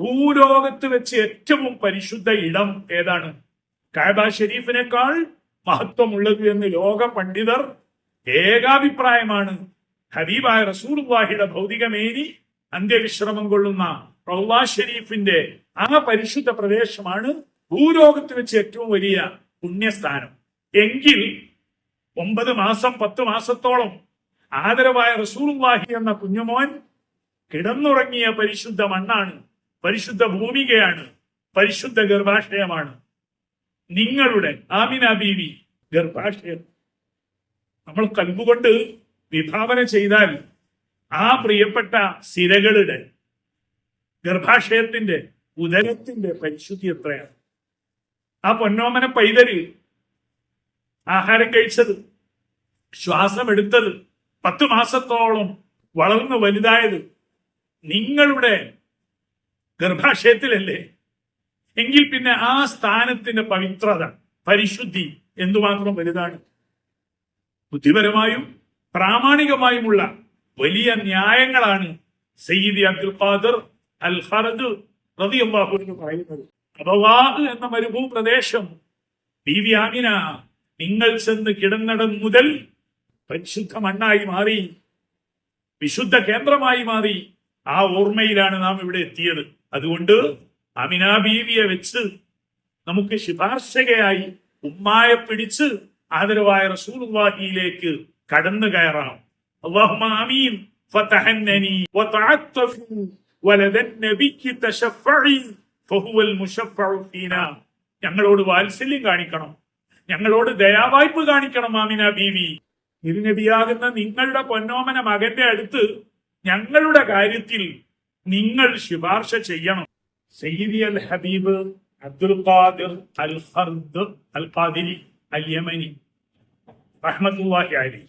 ഭൂലോകത്ത് വെച്ച് ഏറ്റവും പരിശുദ്ധ ഇടം ഏതാണ്? കാബ ഷെരീഫിനേക്കാൾ മഹത്വമുള്ളത് എന്ന് ലോക പണ്ഡിതർ ഏകാഭിപ്രായമാണ്. ഹബീബായ റസൂർവാഹിയുടെ ഭൗതികമേരി അന്ത്യവിശ്രമം കൊള്ളുന്ന റൗലാ ഷെരീഫിന്റെ ആ പരിശുദ്ധ പ്രദേശമാണ് ഭൂലോകത്ത് വെച്ച് ഏറ്റവും വലിയ പുണ്യസ്ഥാനം. എങ്കിൽ ഒമ്പത് മാസം പത്ത് മാസത്തോളം ആദരവായ റസൂർവാഹി എന്ന കുഞ്ഞുമോൻ കിടന്നുറങ്ങിയ പരിശുദ്ധ മണ്ണാണ് പരിശുദ്ധ ഭൂമികയാണ് പരിശുദ്ധ ഗർഭാശയമാണ്. നിങ്ങളുടെ ആമിന ബീവി ഗർഭാശയം. നമ്മൾ കൽബുകൊണ്ട് വിഭാവന ചെയ്താൽ ആ പ്രിയപ്പെട്ട സിരകളുടെ ഗർഭാശയത്തിന്റെ ഉദരത്തിന്റെ പരിശുദ്ധി എത്രയാണ്? ആ പൊന്നോമന പൈതൽ ആഹാരം കഴിച്ചത് ശ്വാസമെടുത്തത് പത്തു മാസത്തോളം വളർന്നു വലുതായത് നിങ്ങളുടെ ഗർഭാശയത്തിലല്ലേ? എങ്കിൽ പിന്നെ ആ സ്ഥാനത്തിന്റെ പവിത്രത പരിശുദ്ധി എന്തുമാത്രം വലുതാണ്? ബുദ്ധിപരമായും പ്രാമാണികമായുമുള്ള വലിയ ന്യായങ്ങളാണ് സയ്യിദി അബ്ദുൽ ഖാദർ അൽ ഹറദ് റളിയല്ലാഹു എന്ന് പറയുന്നത്. അബവാഹ് എന്ന മരുഭൂപ്രദേശം ബീവി ആമിന നിങ്ങൾ ചെന്ന് കിടന്നിടം മുതൽ പരിശുദ്ധ മണ്ണായി മാറി വിശുദ്ധ കേന്ദ്രമായി മാറി ആ ഓർമ്മയിലാണ് നാം ഇവിടെ എത്തിയത്. അതുകൊണ്ട് അമിന ബീവിയെ വെച്ച് നമുക്ക് ശുപാർശകയായി ഉമ്മായെ പിടിച്ച് ആദരവായ റസൂലുള്ളാഹിയിലേക്ക് കടന്നു കയറാം اللهم آمين فتحنني وتعطفوا ولد النبي تشفعي فهو المشفع فينا ഞങ്ങളോട് വാത്സല്യം കാണിക്കണം ഞങ്ങളോട് ദയാവായ്പ് കാണിക്കണം ആമിന ബീവി തിരുനബിയാകുന്ന നിങ്ങളുടെ പൊന്നോമന മകന്റെ അടുത്ത് ഞങ്ങളുടെ കാര്യത്തിൽ നിങ്ങൾ ശുപാർശ ചെയ്യണം. സയ്യിദി അൽ ഹബീബ് അബ്ദുൽ ഖാദിർ അൽ ഹർദ് അൽ ഖാദിരി അൽ യമനി റഹ്മത്തുള്ളാഹി അലൈഹി.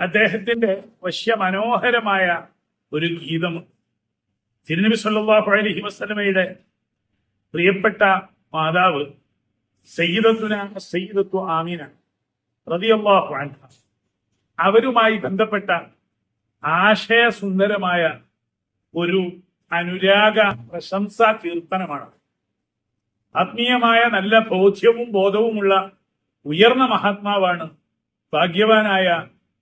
അദ്ദേഹത്തിന്റെ വശ്യ മനോഹരമായ ഒരു ഗീതം തിരുനബി സല്ലല്ലാഹു അലൈഹി വസല്ലമയുടെ പ്രിയപ്പെട്ട മാതാവ് സയ്യിദത്തുന സയ്യിദത്തു ആമീന റളിയല്ലാഹു അൻഹ. അവരുമായി ബന്ധപ്പെട്ട ആശയസുന്ദരമായ ഒരു അനുരാഗ പ്രശംസാ കീർത്തനമാണ്. ആത്മീയമായ നല്ല ബോധ്യവും ബോധവുമുള്ള ഉയർന്ന മഹാത്മാവാണ് ഭാഗ്യവാനായ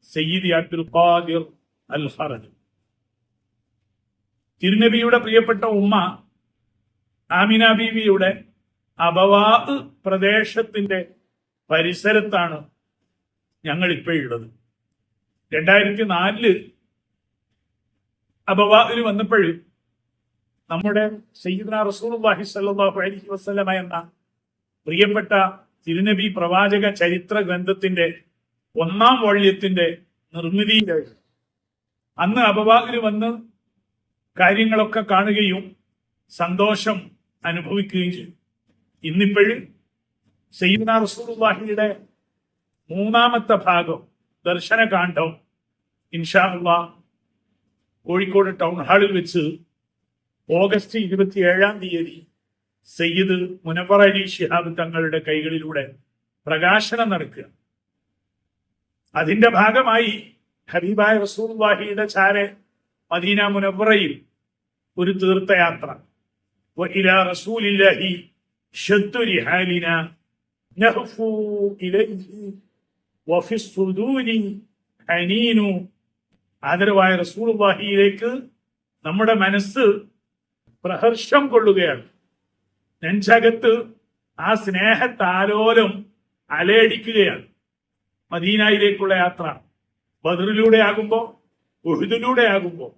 Sayyid Abdul Qadir al Haraj തിരുനബിയുടെ പ്രിയപ്പെട്ട ഉമ്മ ആമിന ബീവിയുടെ അബവാദ് പ്രദേശത്തിന്റെ പരിസരത്താണ് ഞങ്ങൾ ഇപ്പോഴുള്ളത് രണ്ടായിരത്തി നാലിൽ അബവാദിൽ വന്നപ്പോൾ നമ്മുടെ സയ്യിദ്ന റസൂലുള്ളാഹി സല്ലാഹു അലഹി വസ്ലമ എന്ന പ്രിയപ്പെട്ട തിരുനബി പ്രവാചക ചരിത്ര ഗ്രന്ഥത്തിന്റെ ഒന്നാം വോള്യത്തിന്റെ നിർമ്മിതിയിലെ അന്ന് അപവാദിൽ വന്ന് കാര്യങ്ങളൊക്കെ കാണുകയും സന്തോഷം അനുഭവിക്കുകയും ചെയ്തു. ഇന്നിപ്പോഴും സയ്യിദ്ന റസൂലുള്ളാഹിയുടെ മൂന്നാമത്തെ ഭാഗം ദർശനകാന്ഡം ഇൻഷാ അള്ളാ കോഴിക്കോട് ടൗൺ ഹാളിൽ വെച്ച് ഓഗസ്റ്റ് ഇരുപത്തിയേഴാം തീയതി സയ്യിദ് മുനവറ അലി ഷിഹാബ് തങ്ങളുടെ കൈകളിലൂടെ പ്രകാശനം നടക്കുക. അതിന്റെ ഭാഗമായി ഹബീബായ റസൂൽവാഹിയുടെ ചാരെ മദീന മുനവറയിൽ ഒരു തീർത്ഥയാത്ര. റസൂലില്ലാഹി ആദരവായ റസൂൾവാഹിയിലേക്ക് നമ്മുടെ മനസ്സ് പ്രഹർഷം കൊള്ളുകയാണ്. നെഞ്ചകത്ത് ആ സ്നേഹത്താലോലം അലയടിക്കുകയാണ്. മദീനയിലേക്കുള്ള യാത്ര ബദറിലൂടെ ആകുമ്പോ ഉഹുദിലൂടെ ആകുമ്പോ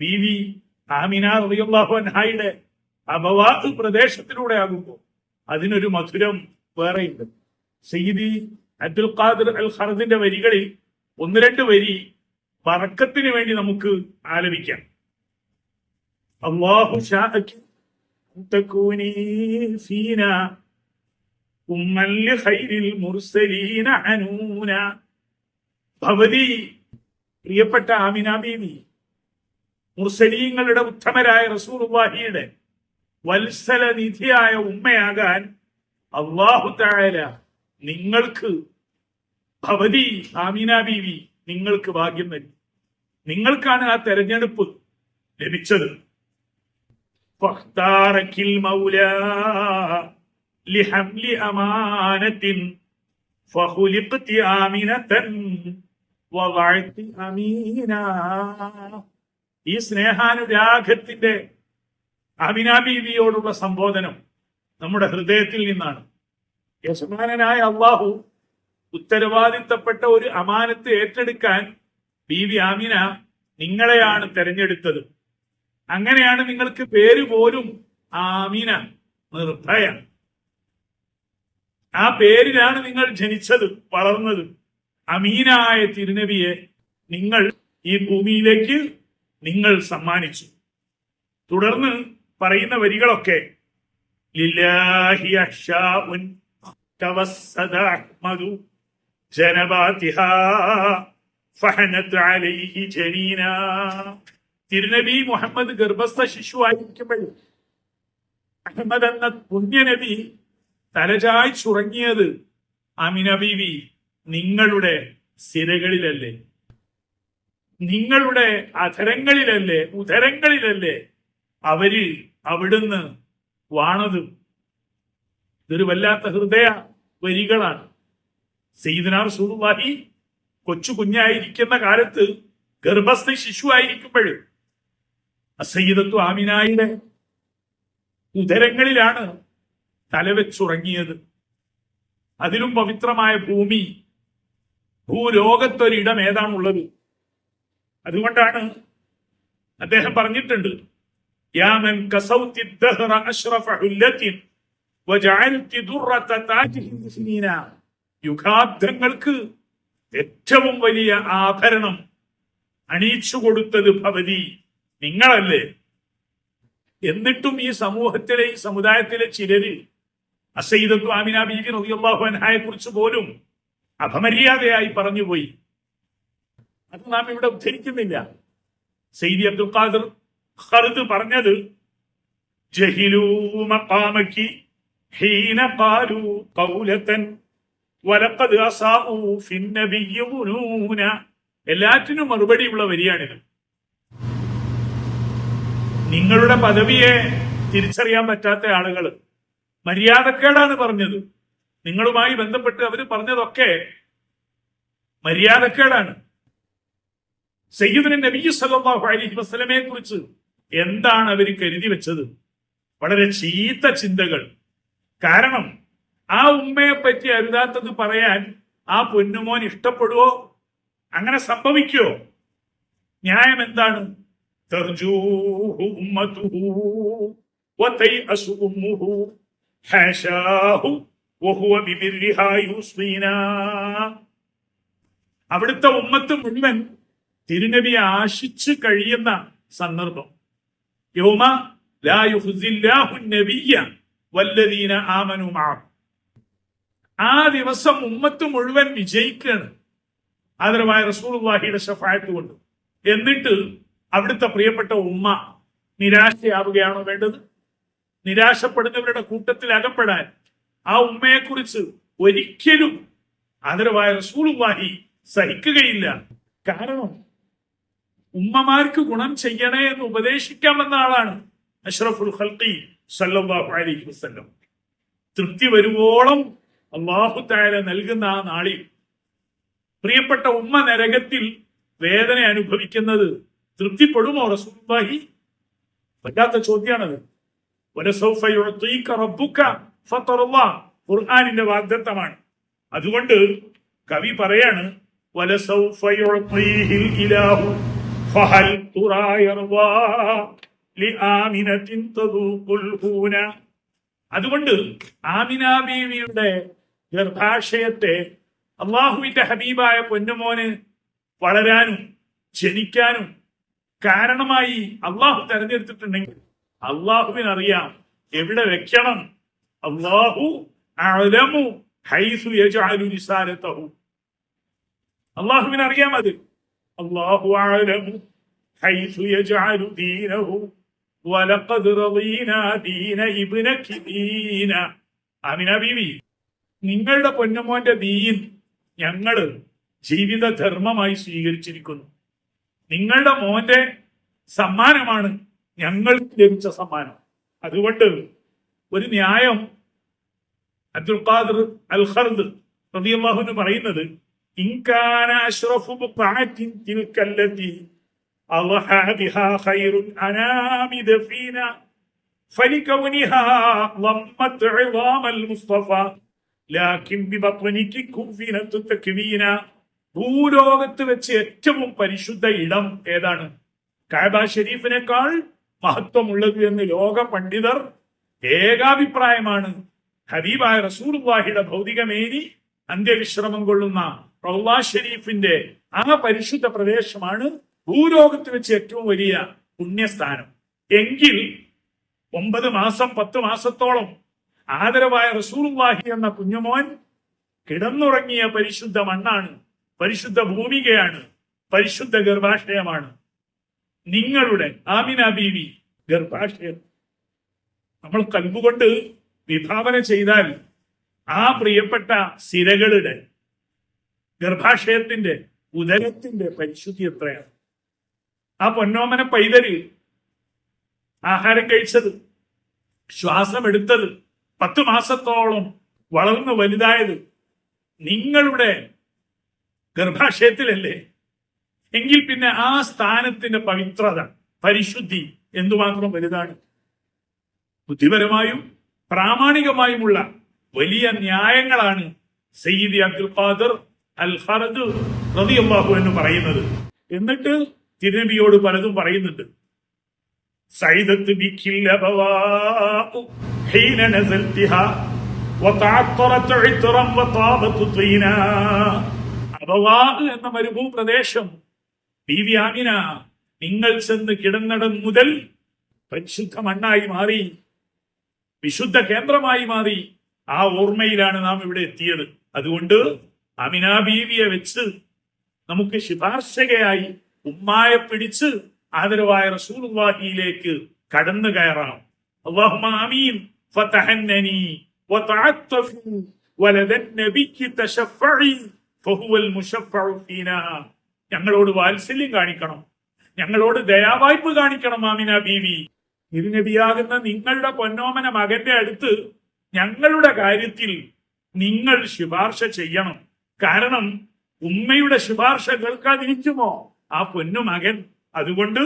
ബി വി ആമിന റളിയല്ലാഹു അപവാദ പ്രദേശത്തിലൂടെ ആകുമ്പോ അതിനൊരു മധുരം വേറെയുണ്ട്. സയ്യിദി അബ്ദുൽ ഖാദിർ അൽ ഖർദിന്റെ വരികളിൽ ഒന്ന് രണ്ട് വരി പറക്കത്തിന് വേണ്ടി നമുക്ക് ആലപിക്കാം. ഭവതി പ്രിയപ്പെട്ട ആമിന ബീവി മുർസലീങ്ങളുടെ ഉത്തമരായ റസൂർവാഹിയുടെ വത്സല നിധിയായ ഉമ്മയാകാൻ അള്ളാഹു താര നിങ്ങൾക്ക് ഭവതി ആമിന ബീവി നിങ്ങൾക്ക് ഭാഗ്യം നൽകി. നിങ്ങൾക്കാണ് ആ തെരഞ്ഞെടുപ്പ് ലഭിച്ചത്. ഈ സ്നേഹാനുരാഗത്തിന്റെ അമിനാബീവിയോടുള്ള സംബോധനം നമ്മുടെ ഹൃദയത്തിൽ നിന്നാണ്. യജമാനനായ അള്ളാഹു ഉത്തരവാദിത്തപ്പെട്ട ഒരു അമാനത്ത് ഏറ്റെടുക്കാൻ ബി വി ആമിന നിങ്ങളെയാണ് തെരഞ്ഞെടുത്തത്. അങ്ങനെയാണ് നിങ്ങൾക്ക് പേര് പോലും ആമിന നിർഭയ. ആ പേരിലാണ് നിങ്ങൾ ജനിച്ചത് വളർന്നത്. അമീനായ തിരുനബിയെ നിങ്ങൾ ഈ ഭൂമിയിലേക്ക് നിങ്ങൾ സമ്മാനിച്ചു. തുടർന്ന് പറയുന്ന വരികളൊക്കെ. ലില്ലാഹി അക്ഷാഉൻ തിരുനബി മുഹമ്മദ് ഗർഭസ്ഥ ശിശു ആയിരിക്കുമ്പോൾ അഹമ്മദ് എന്ന പുണ്യനബി തലചായി ചുറങ്ങിയത് അമിന ബീവി നിങ്ങളുടെ സിരകളിലല്ലേ? നിങ്ങളുടെ അധരങ്ങളിലല്ലേ? ഉദരങ്ങളിലല്ലേ? അവർ അവിടുന്ന് വാണത്. ഇതൊരു വല്ലാത്ത ഹൃദയ വരികളാണ്. സെയ്ദനാർ സൂറുവാഹി കൊച്ചു കുഞ്ഞായിരിക്കുന്ന കാലത്ത് ഗർഭസ്ഥ ശിശു ആയിരിക്കുമ്പോൾ അസയ്യിദത്തു ആമിനായുടെ ഉദരങ്ങളിലാണ് തലവെച്ചുറങ്ങിയത് അതിലും പവിത്രമായ ഭൂമി ഭൂലോകത്തൊരിടം ഏതാണുള്ളത് അതുകൊണ്ടാണ് അദ്ദേഹം പറഞ്ഞിട്ടുണ്ട് യാമൻ. യുഗാബ്ദങ്ങൾക്ക് ഏറ്റവും വലിയ ആഭരണം അണിയിച്ചു കൊടുത്തത് ഭവതി. നിങ്ങളല്ലേ? എന്നിട്ടും ഈ സമൂഹത്തിലെ ഈ സമുദായത്തിലെ ചിലര് അസൈദത്തു ആമിന ബീബി റബിയുള്ളാഹുഅൻഹായെ കുറിച്ച് പോലും അപമര്യാദയായി പറഞ്ഞുപോയി. അത് നാം ഇവിടെ ഉദ്ധരിക്കുന്നില്ല. സെയ്ദി അബ്ദുൽ ഖാദർ ഖർദ് പറഞ്ഞത് ജഹിലൂ മഖാമക്കി ഹീന പാലു ഖൗലതൻ വലക്കത് എല്ലാറ്റിനും മറുപടിയുള്ള വരിയാണിത്. നിങ്ങളുടെ പദവിയെ തിരിച്ചറിയാൻ പറ്റാത്ത ആളുകൾ മര്യാദക്കേടാണ് പറഞ്ഞത്. നിങ്ങളുമായി ബന്ധപ്പെട്ട് അവർ പറഞ്ഞതൊക്കെ മര്യാദക്കേടാണ്. സയ്യിദിന് നബി സല്ലാഹു അലൈഹി വസ്ലമയെ കുറിച്ച് എന്താണ് അവർ കരുതി വെച്ചത്? വളരെ ചീത്ത ചിന്തകൾ. കാരണം ആ ഉമ്മയെ പറ്റി അരുതാത്തത് പറയാൻ ആ പൊന്നുമോൻ ഇഷ്ടപ്പെടുവോ? അങ്ങനെ സംഭവിക്കുവോ? ന്യായം എന്താണ്? അവിടുത്തെ ഉമ്മത്ത് മുഴുവൻ തിരുനബി ആശിച്ചു കഴിയുന്ന സന്ദർഭം. യൗമ ലാ യുഹ്സില്ലാഹു വല്ലതീന വല്ലദീന ആമനു ആ ദിവസം ഉമ്മത്ത് മുഴുവൻ വിജയിക്കുകയാണ് ആദരവായ റസൂലുള്ളാഹിയുടെ ഷഫായത്ത് കൊണ്ട്. എന്നിട്ട് അവിടുത്തെ പ്രിയപ്പെട്ട ഉമ്മ നിരാശയാവുകയാണോ വേണ്ടത്? നിരാശപ്പെടുന്നവരുടെ കൂട്ടത്തിൽ അകപ്പെടാൻ ആ ഉമ്മയെക്കുറിച്ച് ഒരിക്കലും ആദരവായ റസൂലുള്ളാഹി സഹിക്കുകയില്ല. കാരണം ഉമ്മമാർക്ക് ഗുണം ചെയ്യണേ എന്ന് ഉപദേശിക്കാമെന്ന ആളാണ് അഷ്റഫുൽ ഹൽക്കി സല്ലാഹു അലൈഹി വസ്ലം തൃപ്തി വരുവോളം അള്ളാഹു താല നൽകുന്ന ആ നാളിൽ പ്രിയപ്പെട്ട ഉമ്മ നരകത്തിൽ വേദന അനുഭവിക്കുന്നത് തൃപ്തിപ്പെടുമോ റസൂലുള്ളാഹി? പറ്റാത്ത ചോദ്യമാണത് ഖുർആനിന്റെ വാഗ്ദത്തമാണ്. അതുകൊണ്ട് കവി പറയാണ് അതുകൊണ്ട് ആമിന ബീവിയുടെ ഗർഭാശയത്തെ അള്ളാഹുവിന്റെ ഹബീബായ പൊന്നുമോന് വളരാനും ജനിക്കാനും കാരണമായി അള്ളാഹു തെരഞ്ഞെടുത്തിട്ടുണ്ടെങ്കിൽ അള്ളാഹുവിനറിയാം എവിടെ വെക്കണം. അള്ളാഹു അലമു ഹൈസു അള്ളാഹുവിനറിയാം അത്. അള്ളാഹു അലമു ഹൈസു ദീനഹു. വലഖദ് റളീനാ ദീന ആമിന ബീവി. നിങ്ങളുടെ പൊന്നമോന്റെ ദീൻ ഞങ്ങൾ ജീവിതധർമ്മമായി സ്വീകരിച്ചിരിക്കുന്നു. നിങ്ങളുടെ മോന്റെ സമ്മാനമാണ് ഞങ്ങൾക്ക് ലഭിച്ച സമ്മാനം. അതുകൊണ്ട് ഒരു ന്യായം അബ്ദുൽ ഖാദർ അൽ ഖർദ് റബിയല്ലാഹുന് പറയുന്നത് ഇൻകാന അഷ്റഫു മുസ്തഫ. ഭൂലോകത്ത് വെച്ച് ഏറ്റവും പരിശുദ്ധ ഇടം ഏതാണ്? കായബ ഷെരീഫിനേക്കാൾ മഹത്വമുള്ളത് എന്ന് ലോക പണ്ഡിതർ ഏകാഭിപ്രായമാണ്. ഹബീബായ റസൂർവാഹിയുടെ ഭൗതികമേനി അന്ത്യവിശ്രമം കൊള്ളുന്ന റൗലാ ഷെരീഫിന്റെ ആ പരിശുദ്ധ പ്രദേശമാണ് ഭൂലോകത്ത് വെച്ച് ഏറ്റവും വലിയ പുണ്യസ്ഥാനം. എങ്കിൽ ഒമ്പത് മാസം പത്ത് മാസത്തോളം ആദരവായ റസൂർവാഹി എന്ന കുഞ്ഞുമോൻ കിടന്നുറങ്ങിയ പരിശുദ്ധ മണ്ണാണ് പരിശുദ്ധ ഭൂമികയാണ് പരിശുദ്ധ ഗർഭാശയമാണ്. നിങ്ങളുടെ ആമിന ബീവി ഗർഭാശയം. നമ്മൾ കൽബുകൊണ്ട് വിഭാവന ചെയ്താൽ ആ പ്രിയപ്പെട്ട സിരകളുടെ ഗർഭാശയത്തിന്റെ ഉദരത്തിന്റെ പരിശുദ്ധി എത്രയാണ്? ആ പൊന്നോമന പൈതൽ ആഹാരം കഴിച്ചത് ശ്വാസം എടുത്തത് പത്ത് മാസത്തോളം വളർന്ന് വലുതായത് നിങ്ങളുടെ ഗർഭാശയത്തിലല്ലേ? എങ്കിൽ പിന്നെ ആ സ്ഥാനത്തിന്റെ പവിത്രത പരിശുദ്ധി എന്തുമാത്രം വലുതാണ്? ബുദ്ധിപരമായും പ്രാമാണികമായുമുള്ള വലിയ ന്യായങ്ങളാണ് സയ്യിദ് അബ്ദുൽ ഖാദർ അൽ ഖറദ് റളിയല്ലാഹു എന്ന് പറയുന്നത്. എന്നിട്ട് തിരുനബിയോട് പലതും പറയുന്നുണ്ട്. സൈദത്ത് ബിക്കിൽ അബവാഉ ഹീന നസൽതിഹാ وتعطرت عطرا وطابت طينا അബവാ എന്ന മരുഭൂ പ്രദേശം ബീവി ആമിന നിങ്ങൾ ചെന്ന് കിടന്നിടം മുതൽ പരിശുദ്ധ മണ്ണായി മാറി വിശുദ്ധ കേന്ദ്രമായി മാറി ആ ഓർമ്മയിലാണ് നാം ഇവിടെ എത്തിയത് അതുകൊണ്ട് അമിന ബീവിയെ വെച്ച് നമുക്ക് ശുപാർശകയായി ഉമ്മായെ പിടിച്ച് ആദരവായ റസൂലുള്ളാഹിയിലേക്ക് കടന്നു കയറാം ഞങ്ങളോട് വാത്സല്യം കാണിക്കണം. ഞങ്ങളോട് ദയാവായ്പ് കാണിക്കണം മാമിന ബീവി. തിരുനബിയാകുന്ന നിങ്ങളുടെ പൊന്നോമന മകന്റെ അടുത്ത് ഞങ്ങളുടെ കാര്യത്തിൽ നിങ്ങൾ ശുപാർശ ചെയ്യണം. കാരണം ഉമ്മയുടെ ശുപാർശ കേൾക്കാതിരിക്കുമോ? ആ പൊന്നു മകൻ അതുകൊണ്ട്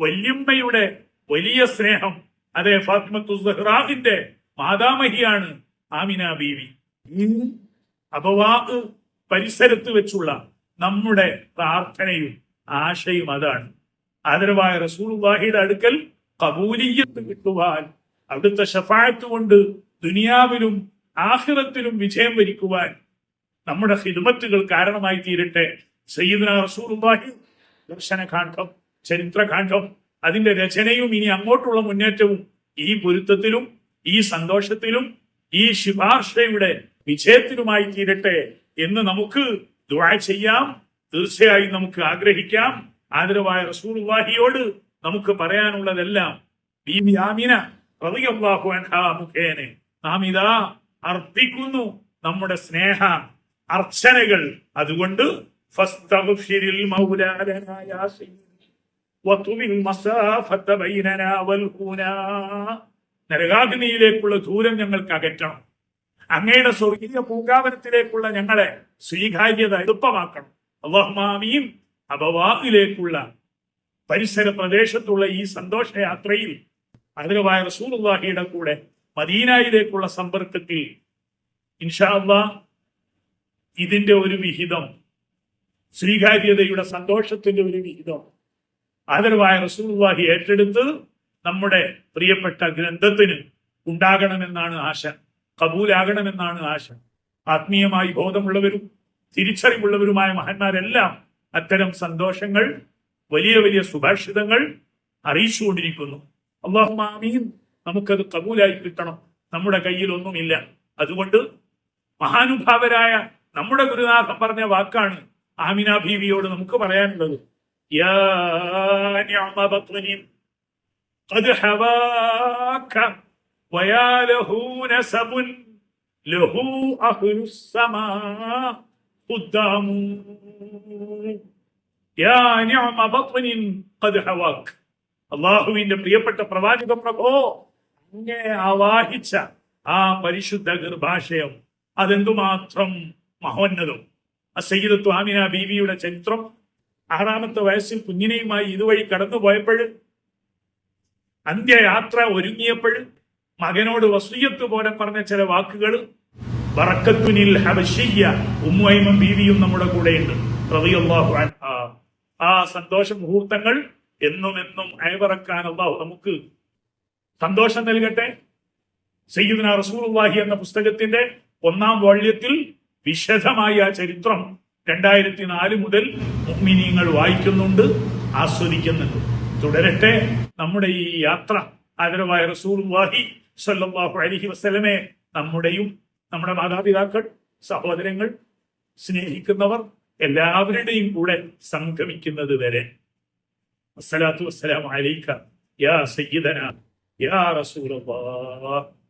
വല്യമ്മയുടെ വലിയ സ്നേഹം അതെ ഫാത്മത്തു സഹ്റാഹിന്റെ മാതാമഹിയാണ് ആമിന ബീവി. അഥവാ പരിസരത്ത് വെച്ചുള്ള നമ്മുടെ പ്രാർത്ഥനയും ആശയും അതാണ്. ആദരവായ റസൂൾ വാഹിയുടെ അടുക്കൽ കബൂലിയത്ത് കിട്ടുവാൻ അവിടുത്തെ ഷഫായത്ത് കൊണ്ട് ദുനിയാവിലും ആഹിറത്തിലും വിജയം വരിക്കുവാൻ നമ്മുടെ ഹിദ്മത്തുകൾ കാരണമായി തീരട്ടെ. സയ്യിദ്ന റസൂലുള്ളാഹി ദർശനകാന്ഡം ചരിത്രകാന്ഡം അതിന്റെ രചനയും ഇനി അങ്ങോട്ടുള്ള മുന്നേറ്റവും ഈ പൊരുത്തത്തിലും ഈ സന്തോഷത്തിലും ഈ ശുപാർശയുടെ വിജയത്തിലുമായി തീരട്ടെ എന്ന് നമുക്ക് ദുആ ചെയ്യാം. തീർച്ചയായും നമുക്ക് ആഗ്രഹിക്കാം. ആദരവായ റസൂലുള്ളാഹിയോട് നമുക്ക് പറയാനുള്ളതെല്ലാം. ബി ആമിന. മുഖേന. നാം ഇതാ അർപ്പിക്കുന്നു നമ്മുടെ സ്നേഹ അർച്ചനകൾ. അതുകൊണ്ട് നരകാഗ്നിയിലേക്കുള്ള ദൂരം ഞങ്ങൾക്ക് അകറ്റണം. അങ്ങയുടെ സ്വർഗീയ പൂങ്കാവനത്തിലേക്കുള്ള ഞങ്ങളെ സ്വീകാര്യത എളുപ്പമാക്കണം. അള്ളാഹുമാമീൻ അബവാഹിലേക്കുള്ള പരിസര പ്രദേശത്തുള്ള ഈ സന്തോഷയാത്രയിൽ അതിരവായ റസൂലുള്ളാഹിയുടെ കൂടെ മദീനായിലേക്കുള്ള സമ്പർക്കത്തിൽ ഇൻഷാല്ല ഇതിന്റെ ഒരു വിഹിതം സ്വീകാര്യതയുടെ സന്തോഷത്തിന്റെ ഒരു വിഹിതം ആദരവായ റസൂലുള്ളാഹി ഏറ്റെടുത്ത് നമ്മുടെ പ്രിയപ്പെട്ട ഗ്രന്ഥത്തിന് ഉണ്ടാകണമെന്നാണ് ആശ കബൂലാകണമെന്നാണ് ആശ. ആത്മീയമായി ബോധമുള്ളവരും തിരിച്ചറിവുള്ളവരുമായ മഹന്മാരെല്ലാം അത്തരം സന്തോഷങ്ങൾ വലിയ വലിയ സുഭാഷിതങ്ങൾ അറിയിച്ചുകൊണ്ടിരിക്കുന്നു. അള്ളാഹു ആമീൻ നമുക്കത് കബൂലായി കിട്ടണം നമ്മുടെ കയ്യിൽ ഒന്നുമില്ല അതുകൊണ്ട് മഹാനുഭാവരായ നമ്മുടെ ഗുരുനാഥൻ പറഞ്ഞ വാക്കാണ് ആമിന ബീവിയോട് നമുക്ക് പറയാനുള്ളത് യാ നിഅമ ബത്നിൻ قد حواك അള്ളാഹുവിന്റെ പ്രിയപ്പെട്ട പ്രവാചക പ്രഭോ അങ്ങേ ആവാഹിച്ച ആ പരിശുദ്ധ ഗർഭാശയം അതെന്തുമാത്രം മഹോന്നതം അസയ്യിദത്തു ആമിന ബീവിയുടെ ചരിത്രം ആറാമത്തെ വയസ്സിൽ കുഞ്ഞിനെയുമായി ഇതുവഴി കടന്നു അന്ത്യയാത്ര ഒരുങ്ങിയപ്പോൾ മകനോട് വസൂയത്ത് പോലെ പറഞ്ഞ ചില വാക്കുകൾ ബറക്കത്തുനിൽ ഹബശയ്യ ഉമ്മൈമം ബീവിയും നമ്മുടെ കൂടെയുണ്ട്. ആ സന്തോഷ മുഹൂർത്തങ്ങൾ എന്നും എന്നും അയവിറക്കാൻ അള്ളാഹു നമുക്ക് സന്തോഷം നൽകട്ടെ. സയ്യിദ്ന റസൂലുള്ളാഹി എന്ന പുസ്തകത്തിന്റെ ഒന്നാം വോള്യത്തിൽ വിശദമായ ആ ചരിത്രം രണ്ടായിരത്തി നാല് മുതൽ മുഅ്മിനീങ്ങൾ വായിക്കുന്നുണ്ട് ആസ്വദിക്കുന്നുണ്ട്. തുടരട്ടെ നമ്മുടെ ഈ യാത്ര ആദരവായ റസൂലുള്ളാഹി സ്വല്ലല്ലാഹു അലഹി വസല്ലമെ നമ്മുടെയും നമ്മുടെ മാതാപിതാക്കൾ സഹോദരങ്ങൾ സ്നേഹിക്കുന്നവർ എല്ലാവരുടെയും കൂടെ സംഗമിക്കുന്നത് വരെ والصلاة والسلام عليك يا سيدنا يا رسول الله.